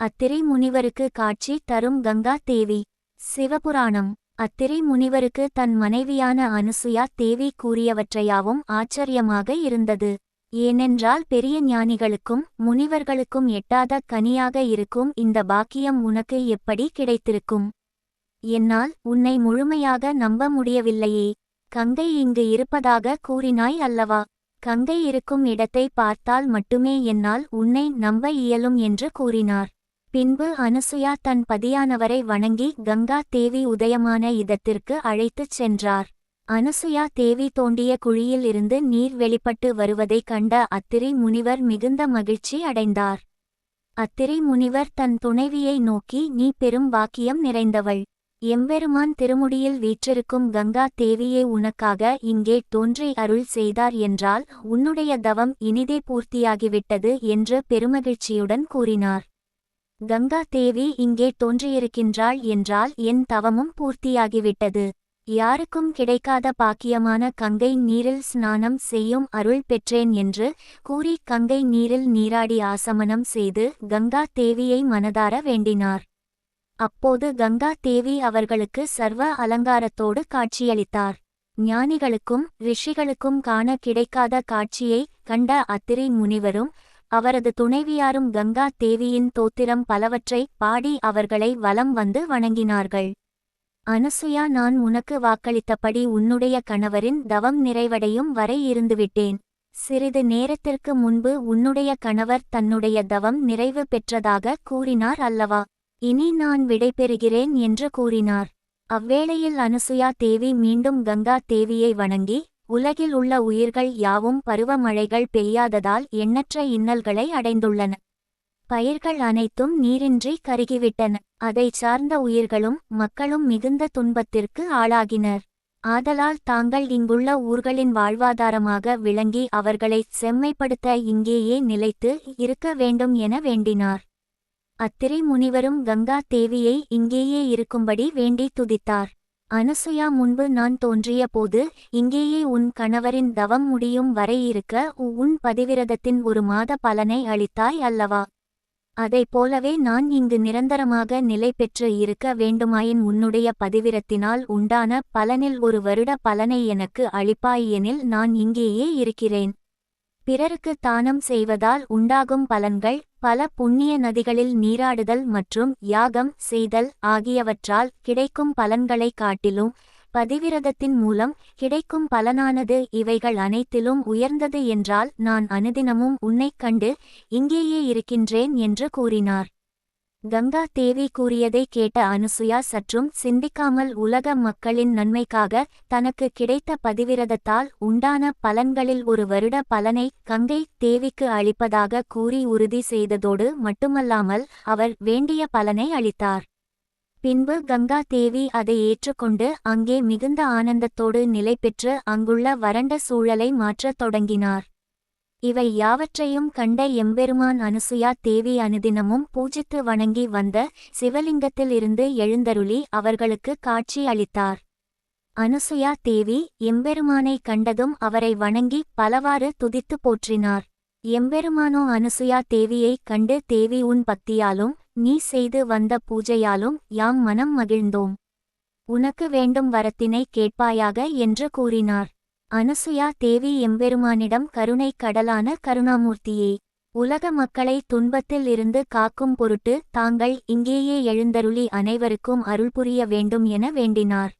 அத்திரை முனிவருக்கு காட்சி தரும் கங்கா தேவி. சிவபுராணம். அத்திரை முனிவருக்கு தன் மனைவியான அனுசுயா தேவி கூறியவற்றையாவும் ஆச்சரியமாக இருந்தது. ஏனென்றால் பெரிய ஞானிகளுக்கும் முனிவர்களுக்கும் எட்டாத கனியாக இருக்கும் இந்த பாக்கியம் உனக்கு எப்படி கிடைத்திருக்கும்? என்னால் உன்னை முழுமையாக நம்ப முடியவில்லையே. கங்கை இங்கு இருப்பதாக கூறினாய் அல்லவா? கங்கை இருக்கும் இடத்தை பார்த்தால் மட்டுமே என்னால் உன்னை நம்ப இயலும் என்று கூறினார். பின்பு அனுசுயா தன் பதியானவரை வணங்கி கங்கா தேவி உதயமான இடத்திற்கு அழைத்துச் சென்றார். அனுசுயா தேவி தோண்டிய குழியில் இருந்து நீர் வெளிப்பட்டு வருவதைக் கண்ட அத்திரி முனிவர் மிகுந்த மகிழ்ச்சி அடைந்தார். அத்திரி முனிவர் தன் துணைவியை நோக்கி நீ பெரும் வாக்கியம் நிறைந்தவள். எம்பெருமான் திருமுடியில் வீற்றிருக்கும் கங்கா தேவியே உனக்காக இங்கே தோன்றி அருள் செய்தார் என்றால் உன்னுடைய தவம் இனிதே பூர்த்தியாகிவிட்டது என்று பெருமகிழ்ச்சியுடன் கூறினார். கங்கா தேவி இங்கே தோன்றியிருக்கின்றாள் என்றால் என் தவமும் பூர்த்தியாகிவிட்டது. யாருக்கும் கிடைக்காத பாக்கியமான கங்கை நீரில் ஸ்நானம் செய்யும் அருள் பெற்றேன் என்று கூறி கங்கை நீரில் நீராடி ஆசமனம் செய்து கங்கா தேவியை மனதார வேண்டினார். அப்போது கங்கா தேவி அவர்களுக்கு சர்வ அலங்காரத்தோடு காட்சியளித்தார். ஞானிகளுக்கும் ரிஷிகளுக்கும் காண கிடைக்காத காட்சியை கண்ட அத்திரி முனிவரும் அவரது துணைவியாரும் கங்கா தேவியின் தோத்திரம் பலவற்றை பாடி அவர்களை வலம் வந்து வணங்கினார்கள். அனசுயா நான் உனக்கு வாக்களித்தபடி உன்னுடைய கணவரின் தவம் நிறைவடையும் வரை இருந்துவிட்டேன். சிறிது நேரத்திற்கு முன்பு உன்னுடைய கணவர் தன்னுடைய தவம் நிறைவு பெற்றதாக கூறினார் அல்லவா? இனி நான் விடைபெறுகிறேன் என்று கூறினார். அவ்வேளையில் அனுசுயா தேவி மீண்டும் கங்கா தேவியை வணங்கி உலகில் உள்ள உயிர்கள் யாவும் பருவமழைகள் பெய்யாததால் எண்ணற்ற இன்னல்களை அடைந்துள்ளன. பயிர்கள் அனைத்தும் நீரின்றி கருகிவிட்டன. அதைச் சார்ந்த உயிர்களும் மக்களும் மிகுந்த துன்பத்திற்கு ஆளாகினர். ஆதலால் தாங்கள் இங்குள்ள ஊர்களின் வாழ்வாதாரமாக விளங்கி அவர்களை செம்மைப்படுத்த இங்கேயே நிலைத்து இருக்க வேண்டும் என வேண்டினார். அத்திரை முனிவரும் கங்கா தேவியை இங்கேயே இருக்கும்படி வேண்டி துதித்தார். அனசுயா முன்பு நான் தோன்றிய போது இங்கேயே உன் கணவரின் தவம் முடியும் வரை இருக்க உன் பதிவிரதத்தின் ஒரு மாத பலனை அளித்தாய் அல்லவா? அதைப் போலவே நான் இங்கு நிரந்தரமாக நிலை பெற்று இருக்க வேண்டுமாயின் உன்னுடைய பதிவிரத்தினால் உண்டான பலனில் ஒரு வருட பலனை எனக்கு அளிப்பாய் எனில் நான் இங்கேயே இருக்கிறேன். பிறருக்கு தானம் செய்வதால் உண்டாகும் பலன்கள் பல புண்ணிய நதிகளில் நீராடுதல் மற்றும் யாகம் செய்தல் ஆகியவற்றால் கிடைக்கும் பலன்களைக் காட்டிலும் பதிவிரதத்தின் மூலம் கிடைக்கும் பலனானது இவைகள் அனைத்திலும் உயர்ந்தது என்றால் நான் அனுதினமும் உன்னைக் கண்டு இங்கேயே இருக்கின்றேன் என்று கூறினார். கங்கா தேவி கூறியதை கேட்ட அனுசுயா சற்றும் சிந்திக்காமல் உலக மக்களின் நன்மைக்காக தனக்கு கிடைத்த பதிவிரதத்தால் உண்டான பலன்களில் ஒரு வருட பலனை கங்கை தேவிக்கு அளிப்பதாக கூறி உறுதி செய்ததோடு மட்டுமல்லாமல் அவர் வேண்டிய பலனை அளித்தார். பின்பு கங்கா தேவி அதை ஏற்றுக்கொண்டு அங்கே மிகுந்த ஆனந்தத்தோடு நிலை பெற்று அங்குள்ள வறண்ட சூழலை மாற்றத் தொடங்கினார். இவை யாவற்றையும் கண்ட எம்பெருமான் அனுசுயா தேவி அனுதினமும் பூஜித்து வணங்கி வந்த சிவலிங்கத்தில் இருந்து எழுந்தருளி அவர்களுக்கு காட்சி அளித்தார். அனுசுயா தேவி எம்பெருமானை கண்டதும் அவரை வணங்கி பலவாறு துதித்து போற்றினார். எம்பெருமானோ அனுசுயா தேவியை கண்டு தேவி உன் பக்தியாலும் நீ செய்து வந்த பூஜையாலும் யாம் மனம் மகிழ்ந்தோம். உனக்கு வேண்டும் வரத்தினை கேட்பாயாக என்று கூறினார். அனசுயா தேவி எம்பெருமானிடம் கருணை கடலான கருணாமூர்த்தியே உலக மக்களை துன்பத்தில் இருந்து காக்கும் பொருட்டு தாங்கள் இங்கேயே எழுந்தருளி அனைவருக்கும் அருள் புரிய வேண்டும் என வேண்டினார்.